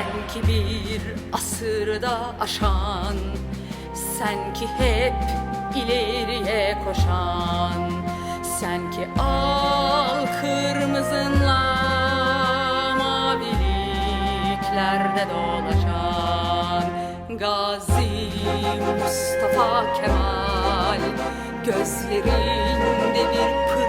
Senki bir asırda aşan Sen ki hep ileriye koşan Sen ki al kırmızınla Maviliklerde dolaşan Gazi Mustafa Kemal Gözlerinde bir pırıltı var